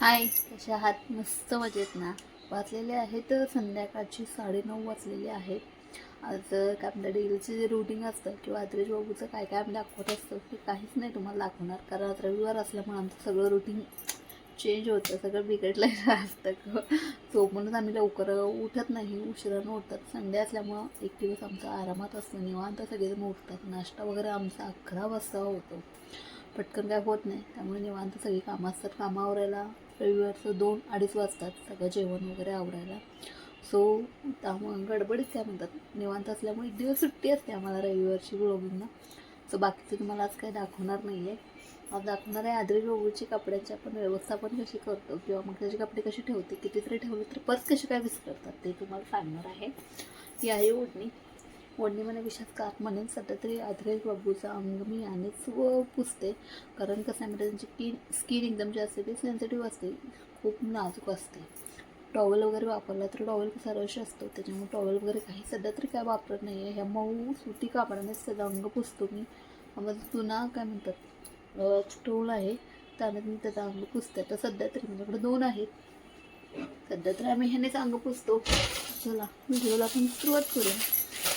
हाय कशा आहात? मस्त मजेत ना. वाचलेले आहेत संध्याकाळची साडेनऊ वाचलेले आहेत. आज काय म्हणतात डेलीचं जे रुटीन असतं किंवा आदरेश बाबूचं काय काय आम्ही दाखवत असतो ते काहीच नाही तुम्हाला दाखवणार. कारण आज रविवार असल्यामुळे आमचं सगळं रुटीन चेंज होतं सगळं बिघडलेलं असतं. झोपूनच आम्ही लवकर उठत नाही उशिरानं उठतात संडे असल्यामुळं एक दिवस आमचा आरामात असतो निवांत सगळेजण उठतात. नाश्ता वगैरे आमचा अकरा वाजता होतो. पटकन काय होत नाही. त्यामुळे निवांत सगळी कामं असतात. कामं आवरायला रविवारचं दोन अडीच वाजतात. सगळं जेवण वगैरे आवरायला. सो त्यामुळे गडबडीच काय म्हणतात. निवांत असल्यामुळे एक दिवस सुट्टी असते आम्हाला रविवारची ब्लॉगिंगला सो बाकीचं तुम्हाला आज काय दाखवणार नाही आहे आज दाखवणार आहे आदरी बाबूची कपड्यांची आपण व्यवस्थापन कशी करतो किंवा मग त्याचे कपडे कसे ठेवते कितीतरी ठेवले तर परत कसे काय विसरतात ते तुम्हाला सांगणार आहे. ही आहे ओढणी वडणी मला विशेष का म्हणेन सध्या तरी आदरेश बाबूचा अंग मी यानेच व पुसते. कारण कसं आहे म्हणजे त्यांची स्किन स्किन एकदम जे असते ती सेन्सिटिव्ह असते. खूप नाजूक असते. टॉवेल वगैरे वापरला तर टॉवेल कसा रश असतो त्याच्यामुळे टॉवेल वगैरे काही सध्या तरी काय वापरत नाही आहे ह्या मऊ सुती कापडाने सध्या अंग पुसतो मी. माझा जुना काय म्हणतात स्टोल आहे त्याने मी त्याचा अंग पुसते. तर सध्या तरी माझ्याकडे दोन आहेत. सध्या तर आम्ही ह्यानेच अंग पुसतो. चला व्हिडिओला आपण सुरुवात करूया.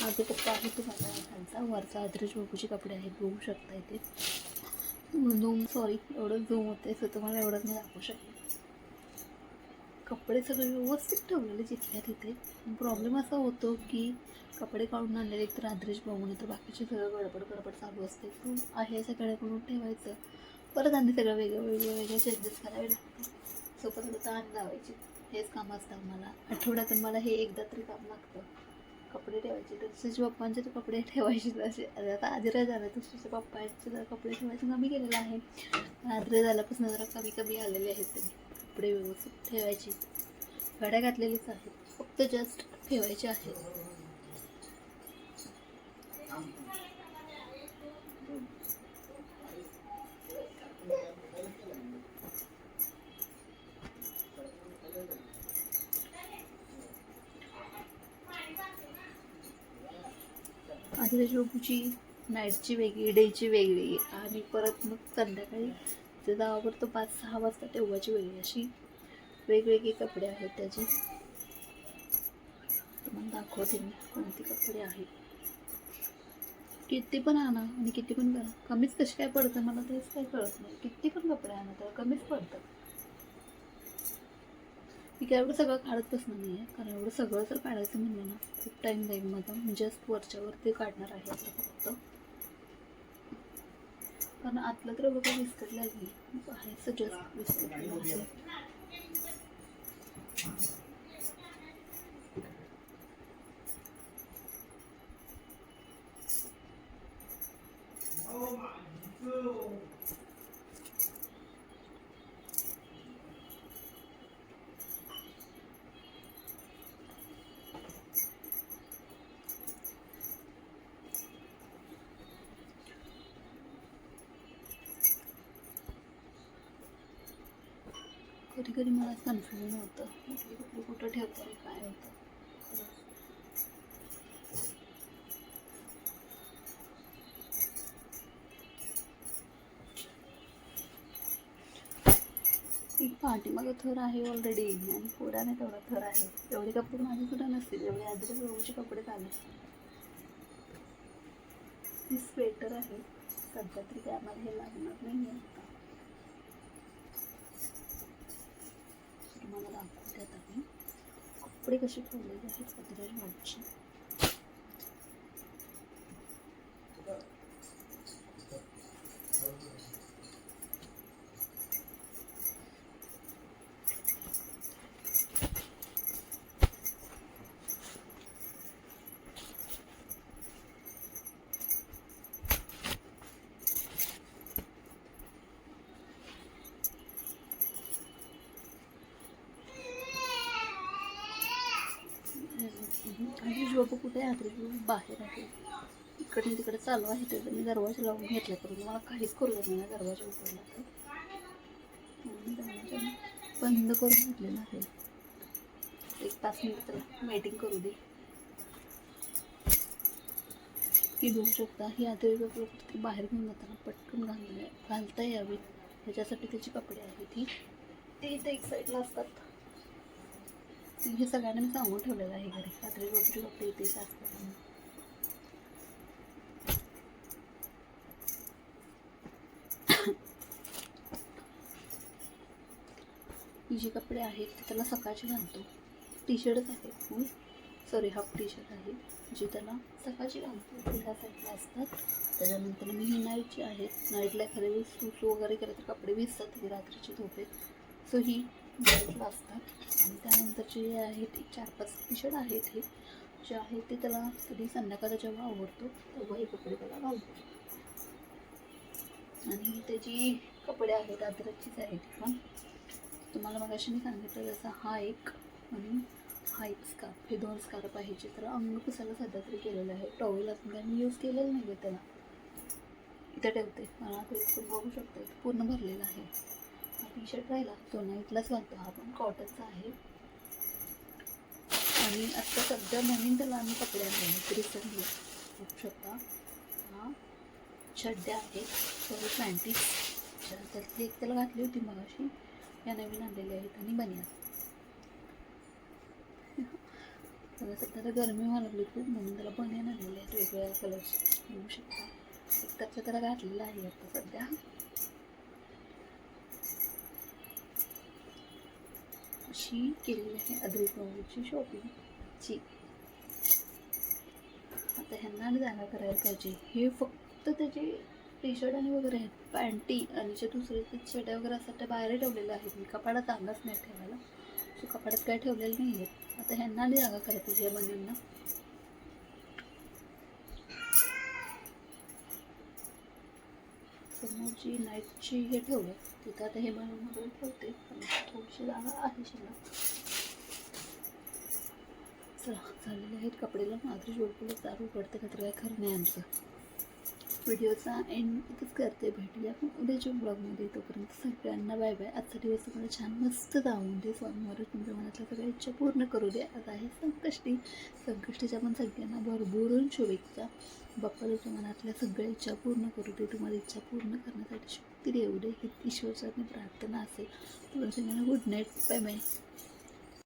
माझे पप्पा आहे तुम्हाला खालचा. वरचा आदरेश बघूचे कपडे आहेत बघू शकता इथे झूम सॉरी एवढं झूम होते सो तुम्हाला एवढं मी दाखवू शकते. कपडे सगळे व्यवस्थित ठेवलेले जिथल्या तिथे. प्रॉब्लेम असा होतो की कपडे काढून आणलेले एक तर आदरेश बघून तर बाकीचे सगळं गडबड गडबड चालू असते. तू आहे सगळ्याकडून ठेवायचं. परत आणि सगळं वेगळं वेगळं वेगळं चेंजेस करावे लागते सोबत परत आता लावायचे हेच काम असतं मला आठवड्यातून मला हे एकदा तरी काम लागतं. कपडे ठेवायचे तर तसेचे पप्पांचे तर कपडे ठेवायचे तसे आता आजरा झालं तर पप्पांचे जरा कपडे ठेवायचं कमी केलेलं आहे. आजरा झाल्यापासून जरा कमी कमी आलेले आहेत त्यांनी कपडे व्यवस्थित ठेवायचे. गाड्या घातलेलीच आहेत. फक्त जस्ट ठेवायचे आहेत. आदिवासी बाबूची नाईटची वेगळी डेची वेगळी आणि परत मग संध्याकाळी ते जावावर तो पाच सहा वाजता तेव्हाची वेगळी अशी वेगवेगळे कपडे आहेत त्याचे. तुम्हाला दाखवते मी कोणते कपडे आहेत. किती पण आणा आणि किती पण करा. कमीच कसे काय पडतं मला तेच काही कळत नाही. किती पण कपडे आणा तर कमीच पडतं. मी काय एवढं सगळं काढत बसणार नाही आहे कारण एवढं सगळं जर काढायचं म्हणलं ना खूप टाईम जाईल माझा. जस्ट वरच्यावर ते काढणार आहे आता फक्त. कारण आतलं तर बघा विस्कटलं आहे बाहेरचं जस्ट विस्कटलं आहे कधी कधी मला कन्फ्युजन होतं. कुठले कुठं ठेवता आणि काय होतं? एक पाठीमागं थर आहे ऑलरेडी आणि पुढ्याने तेवढा थर आहे. एवढे कपडे माझे सुद्धा नसतील? एवढे आधी बाबूचे कपडे चालू ही स्वेटर आहे. सध्या तरी काय आम्हाला हे लागणार नाही आहे आता तुम्हाला दाखवते आता मी कपडे कसे ठेवलेले आहेत सदराज भाऊची आयुष बाबू कुठे आहे आयुष बाबू बाहेर आहे इकडे तिकडे चालू आहे ते मी दरवाजा लावून घेतला करून मला काहीच करू देत नाही दरवाजा उघडला बंद करून घेतलेला आहे. एक तास मिनिट त्याला वेटिंग करू दे. ही घेऊ शकता ही आधी कुठे बाहेर घेऊन जाताना पटकन घालून घालता यावी. ह्याच्यासाठी त्याची कपडे आहेत ही. ते इथे एक साईडला असतात. हे सगळ्यांना मी सांगून ठेवलेलं आहे घरी. रात्री रोजचे कपडे येते असतात म्हणून. ही कपडे आहेत ते त्याला सकाळचे घालतो. टी शर्टच आहे. सॉरी हाफ टी शर्ट आहे. जी त्याला सकाळची घालतो. ते ह्या साईडला असतात. त्याच्यानंतर मी ही नाईटची आहेत नाईटला एखाद्या वेळेस वगैरे केलं तर कपडे भिजतात रात्रीचे रात्रीची झोपेत सो ही नाईटला असतात आणि त्यानंतरचे जे आहे ते चार पाच टी शर्ट आहेत हे. जे आहे ते त्याला कधी संध्याकाळचा जेव्हा आवडतो तेव्हा हे कपडे त्याला घालतो. आणि त्याची कपडे आहेत अद्रकचीच आहेत पण. तुम्हाला मग मी सांगितलं जसं हा एक आणि हा एक स्कार्फ हे दोन स्कार्फ आहे जे तर अंग पुसायला सध्या तरी केलेलं आहे. टॉवेल अजून काय मी यूज केलेलं नाही आहे त्याला. इथं ठेवते. मला ते बघू शकतो पूर्ण भरलेलं आहे. टी शर्ट राहिला. तो नाईटलाच घालतो. हा पण कॉटनचा आहे. आणि आत्ता सध्या नवीन त्याला आम्ही कपडे आणले रिसेंटली बघू शकता. हा. चड्ड्या आहेत सॉरी पॅन्टीज त्यातली एक त्याला घातली होती मगाशी. या नवीन आणलेल्या आहेत. आणि बनिया त्याला सध्या तर गरमी व्हायला लागली खूप. म्हणून त्याला बनियान आणलेले आहेत. वेगवेगळ्या कलर्स बघू शकता. एक त्याचं त्याला घातलेलं आहे आता सध्या. अशी केलेली आहे अद्रिक शॉपिंग शॉपिंगची आता ह्यांना आणि जागा करायला पाहिजे. हे फक्त त्याचे टी शर्ट आणि वगैरे आहेत. पॅन्टी आणि जे दुसरे ते चड्या वगैरे असतात त्या बाहेर ठेवलेल्या आहेत. मी कपाडात जागाच नाही ठेवायला. सो कपाडात काय ठेवलेलं नाही आहेत आता ह्यांना जागा करायची पाहिजे या बंधूंना समोर जी नाईटची हे ठेवलं तिथं आता हे बनवून वगैरे ठेवते थोडीशी जागा आहे शिल्लक. चला झालेले आहेत कपडेला मागरी जोडपुलं दारू उघडते का तर काय खरं नाही आमचं. व्हिडिओचा एंड इथंच करते भेटूया. आपण उद्याच्या ब्लॉगमध्ये तोपर्यंत सगळ्यांना बाय बाय आजचा दिवस तुम्हाला छान मस्त जाऊन दे. स्वामीवर तुमच्या मनातल्या सगळ्या इच्छा पूर्ण करू दे. आज आहे संकष्टी. संकष्टीच्या पण सगळ्यांना भरभरून शुभेच्छा. बाप्पा तुमच्या मनातल्या सगळ्या इच्छा पूर्ण करू दे. तुम्हाला इच्छा पूर्ण करण्यासाठी शक्ती देऊ दे. ही ईश्वरच्या प्रार्थना असेल. तुम्हाला सगळ्यांना गुड नाईट बाय बाय